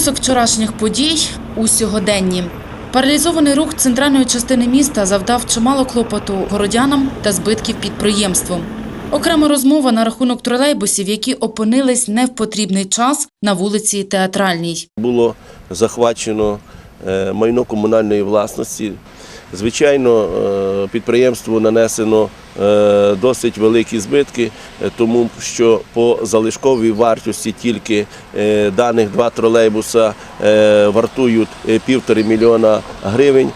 Відголосок вчорашніх подій у сьогоденні. Паралізований рух центральної частини міста завдав чимало клопоту городянам та збитків підприємству. Окрема розмова на рахунок тролейбусів, які опинились не в потрібний час на вулиці Театральній. було захвачено е, майно комунальної власності. Звичайно, е, підприємству нанесено е, досить великі збитки, е, тому що по залишковій вартості тільки даних два тролейбуса вартують півтори мільйона гривень.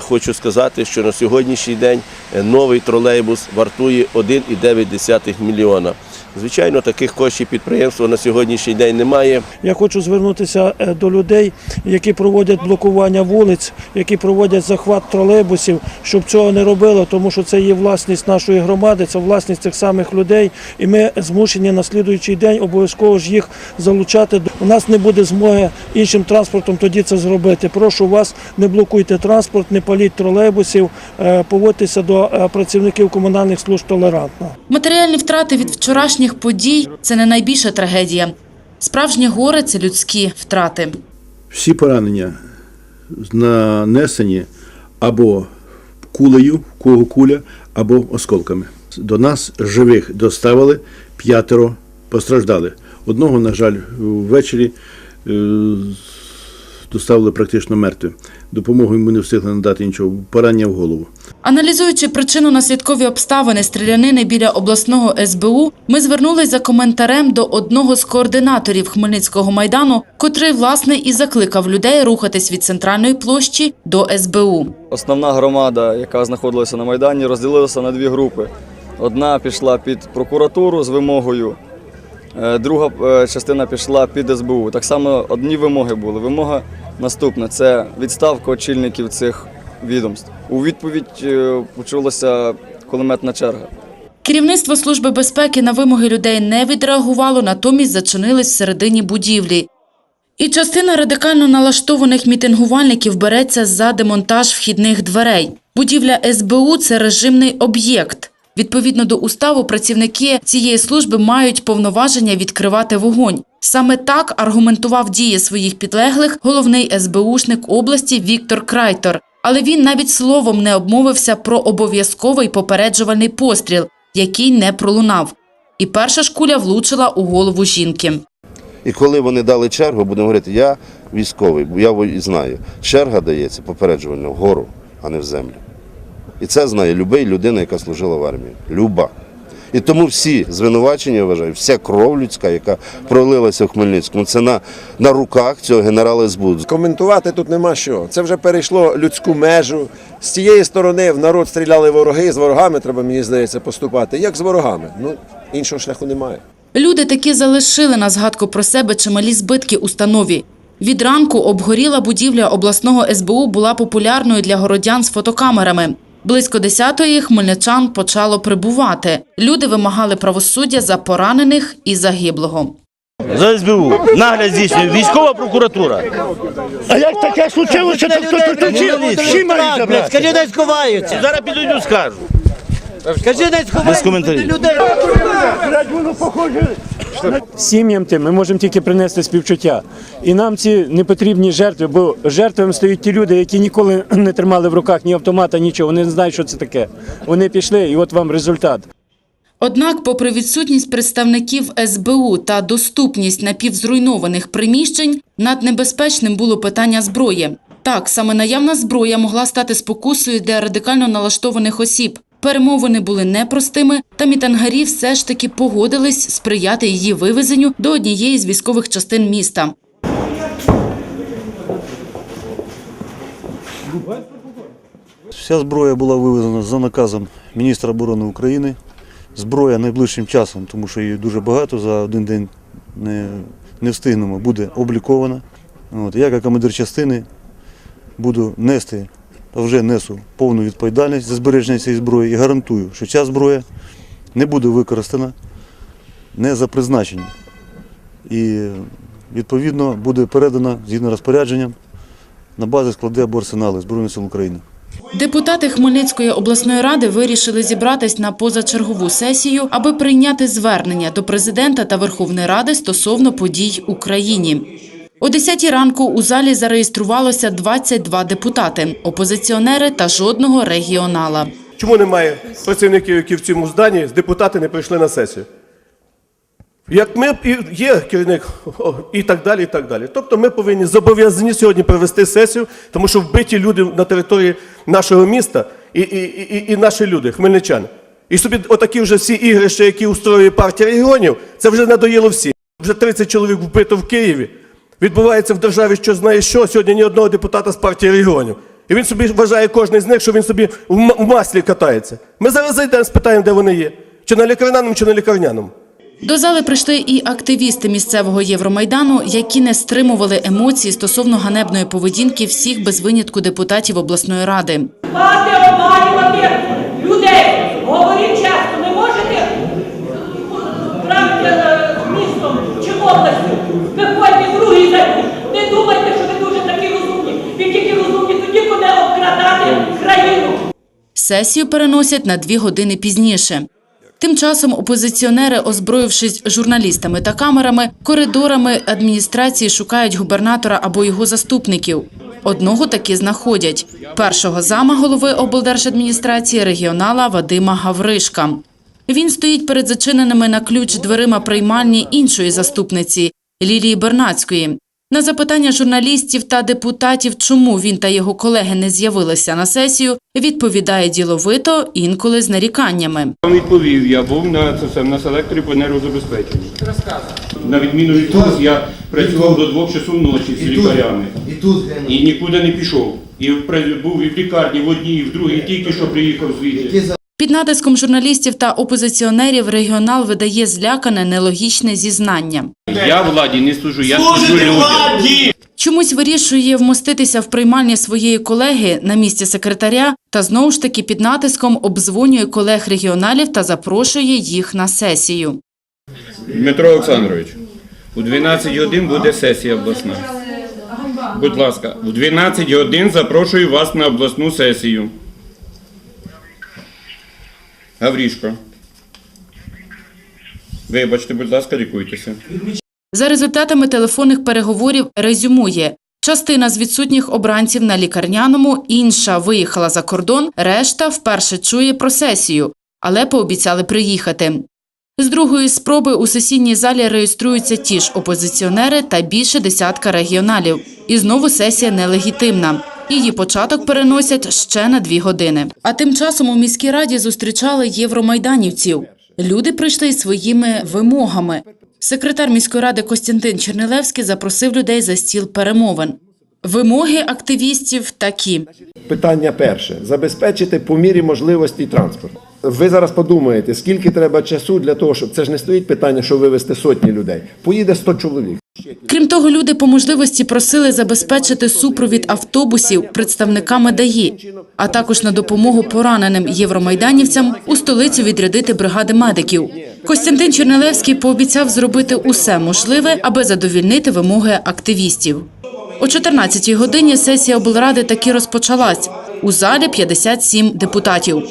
Хочу сказати, що на сьогоднішній день новий тролейбус вартує 1,9 мільйона. Звичайно, таких коштів підприємства на сьогоднішній день немає. Я хочу звернутися е, до людей, які проводять блокування вулиць, які проводять захват тролейбусів, щоб цього не робили, тому що це є власність нашої громади, це власність цих самих людей, і ми змушені на слідуючий день обов'язково ж їх залучати. У нас не буде змоги іншим транспортом тоді це зробити. Прошу вас, не блокуйте транспорт, не паліть тролейбусів, е, поводьтеся до е, працівників комунальних служб толерантно. Матеріальні втрати від вчорашніх подій це не найбільша трагедія. Справжнє горе це людські втрати. Всі поранення нанесені або кулею, кого куля, або осколками. До нас живих доставили п'ятеро постраждали. Одного, на жаль, ввечері е, доставили практично мертвим. Допомогу йому не встигли надати нічого, поранення в голову. Аналізуючи причинно-наслідкові обставини стрілянини біля обласного СБУ, ми звернулись за коментарем до одного з координаторів Хмельницького майдану, котрий власне і закликав людей рухатись від центральної площі до СБУ. Основна громада, яка знаходилася на Майдані, розділилася на дві групи. Одна пішла під прокуратуру з вимогою, е, друга е, частина пішла під СБУ. Так само одні вимоги були. Вимога наступна це відставка очільників цих відомств. У відповідь е, почулася кулеметна черга. Керівництво Служби безпеки на вимоги людей не відреагувало, натомість зачинились всередині будівлі. І частина радикально налаштованих мітингувальників береться за демонтаж вхідних дверей. Будівля СБУ – це режимний об'єкт. Відповідно до уставу, працівники цієї служби мають повноваження відкривати вогонь. Саме так аргументував дії своїх підлеглих головний СБУшник області Віктор Крайтор. Але він навіть словом не обмовився про обов'язковий попереджувальний постріл, який не пролунав. І перша ж куля влучила у голову жінки. І коли вони дали чергу, будемо говорити, я військовий, бо я знаю, черга дається попереджувально вгору, а не в землю. І це знає люба людина, яка служила в армії. Люба. І тому всі звинувачення, я вважаю, вся кров людська, яка пролилася в Хмельницькому, це на, на руках цього генерала СБУ. Коментувати тут нема що. Це вже перейшло людську межу. З цієї сторони в народ стріляли вороги, з ворогами треба, мені здається, поступати. Як з ворогами? Ну, іншого шляху немає. Люди таки залишили на згадку про себе чималі збитки установі. Від ранку обгоріла будівля обласного СБУ була популярною для городян з фотокамерами. Близько 10-ї хмельничан почало прибувати. Люди вимагали правосуддя за поранених і загиблого. За СБУ. Нагляд здійснює військова прокуратура. А як таке случилося, то хто тут всі мають забрати? Скажи, десь ховаються. Зараз підійду скажу. Скажи, десь Без ховаються. коментарів. Сім'ям тим ми можемо тільки принести співчуття. І нам ці не потрібні жертви, бо жертвами стають ті люди, які ніколи не тримали в руках ні автомата, нічого. Вони не знають, що це таке. Вони пішли, і от вам результат. Однак, попри відсутність представників СБУ та доступність напівзруйнованих приміщень, наднебезпечним було питання зброї. Так, саме наявна зброя могла стати спокусою для радикально налаштованих осіб. Перемовини були непростими, та мітангарі все ж таки погодились сприяти її вивезенню до однієї з військових частин міста. Вся зброя була вивезена за наказом міністра оборони України. Зброя найближчим часом, тому що її дуже багато, за один день не, не встигнемо, буде облікована. От, я, як командир частини, буду нести вже несу повну відповідальність за збереження цієї зброї і гарантую, що ця зброя не буде використана не за призначенням. І відповідно буде передана згідно розпорядженням на базі склади або арсенали Збройних сил України. Депутати Хмельницької обласної ради вирішили зібратись на позачергову сесію, аби прийняти звернення до президента та Верховної Ради стосовно подій Україні. О 10 ранку у залі зареєструвалося 22 депутати, опозиціонери та жодного регіонала. Чому немає працівників, які в цьому зданні, депутати не прийшли на сесію? Як ми є керівник і так далі, і так далі. Тобто ми повинні зобов'язані сьогодні провести сесію, тому що вбиті люди на території нашого міста і, і, і, і наші люди, хмельничани. І собі отакі вже всі ігрища, які устроює партія регіонів, це вже надоїло всім. Вже 30 чоловік вбито в Києві. Відбувається в державі, що знає що. Сьогодні ні одного депутата з партії регіонів. І він собі вважає кожен з них, що він собі в маслі катається. Ми зараз зайдемо, спитаємо, де вони є. Чи на лікарняному, чи на лікарняному. До зали прийшли і активісти місцевого Євромайдану, які не стримували емоцій стосовно ганебної поведінки всіх без винятку депутатів обласної ради. Сесію переносять на дві години пізніше. Тим часом опозиціонери, озброївшись журналістами та камерами, коридорами адміністрації шукають губернатора або його заступників. Одного таки знаходять першого зама голови облдержадміністрації регіонала Вадима Гавришка. Він стоїть перед зачиненими на ключ дверима приймальні іншої заступниці Лілії Бернацької. На запитання журналістів та депутатів, чому він та його колеги не з'явилися на сесію, відповідає діловито, інколи з наріканнями. Вам відповів, я був на це саме, на селекторі по енергозабезпеченню. На відміну від вас, я працював до двох часу ночі з лікарями. І тут І нікуди не пішов. І в- був і в лікарні в одній, і в другій, тільки що приїхав звідти. Під натиском журналістів та опозиціонерів регіонал видає злякане нелогічне зізнання. Я владі не служу, я служу людям. Чомусь вирішує вмоститися в приймальні своєї колеги на місці секретаря та знову ж таки під натиском обдзвонює колег регіоналів та запрошує їх на сесію. Дмитро Олександрович, у 12 годин буде сесія обласна. Будь ласка, у 12 годин запрошую вас на обласну сесію. Гаврішко. Вибачте, будь ласка, лікуйтеся. За результатами телефонних переговорів резюмує. Частина з відсутніх обранців на лікарняному, інша виїхала за кордон, решта вперше чує про сесію, але пообіцяли приїхати. З другої спроби у сесійній залі реєструються ті ж опозиціонери та більше десятка регіоналів. І знову сесія нелегітимна. Її початок переносять ще на дві години. А тим часом у міській раді зустрічали євромайданівців. Люди прийшли із своїми вимогами. Секретар міської ради Костянтин Чернилевський запросив людей за стіл перемовин. Вимоги активістів такі. Питання перше: забезпечити по мірі можливості транспорт. Ви зараз подумаєте, скільки треба часу для того, щоб це ж не стоїть питання, що вивезти сотні людей. Поїде 100 чоловік. Крім того, люди по можливості просили забезпечити супровід автобусів представниками ДАІ, а також на допомогу пораненим євромайданівцям у столицю відрядити бригади медиків. Костянтин Чернилевський пообіцяв зробити усе можливе, аби задовільнити вимоги активістів. О 14-й годині сесія облради таки розпочалась. У залі 57 депутатів.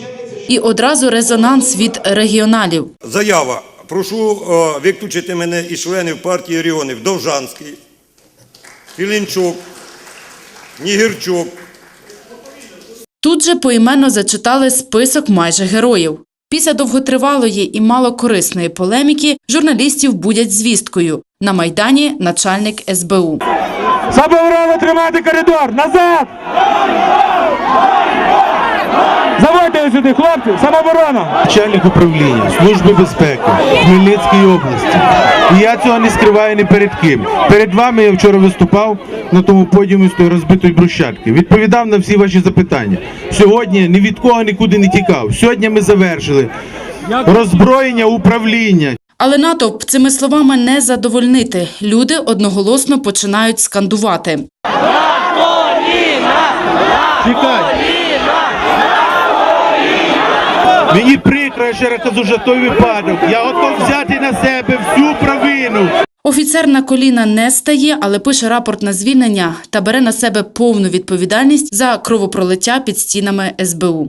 І одразу резонанс від регіоналів. Заява. Прошу е, виключити мене із членів партії регіонів Довжанський, Філінчук, Нігірчук, Тут же поіменно зачитали список майже героїв. Після довготривалої і малокорисної полеміки журналістів будять звісткою. На Майдані начальник СБУ. Заборонено тримати коридор! Назад! Заводьте сюди, хлопці! Самооборона! Начальник управління Служби безпеки Хмельницької області. І я цього не скриваю ні перед ким. Перед вами я вчора виступав на тому подіумі з тої розбитої брусчатки. Відповідав на всі ваші запитання. Сьогодні ні від кого нікуди не тікав. Сьогодні ми завершили роззброєння управління. Але натовп цими словами не задовольнити. Люди одноголосно починають скандувати. Чекай. Мені прикро, я ще раз кажу, що той випадок. Я готов взяти на себе всю провину. Офіцер на коліна не стає, але пише рапорт на звільнення та бере на себе повну відповідальність за кровопролиття під стінами СБУ.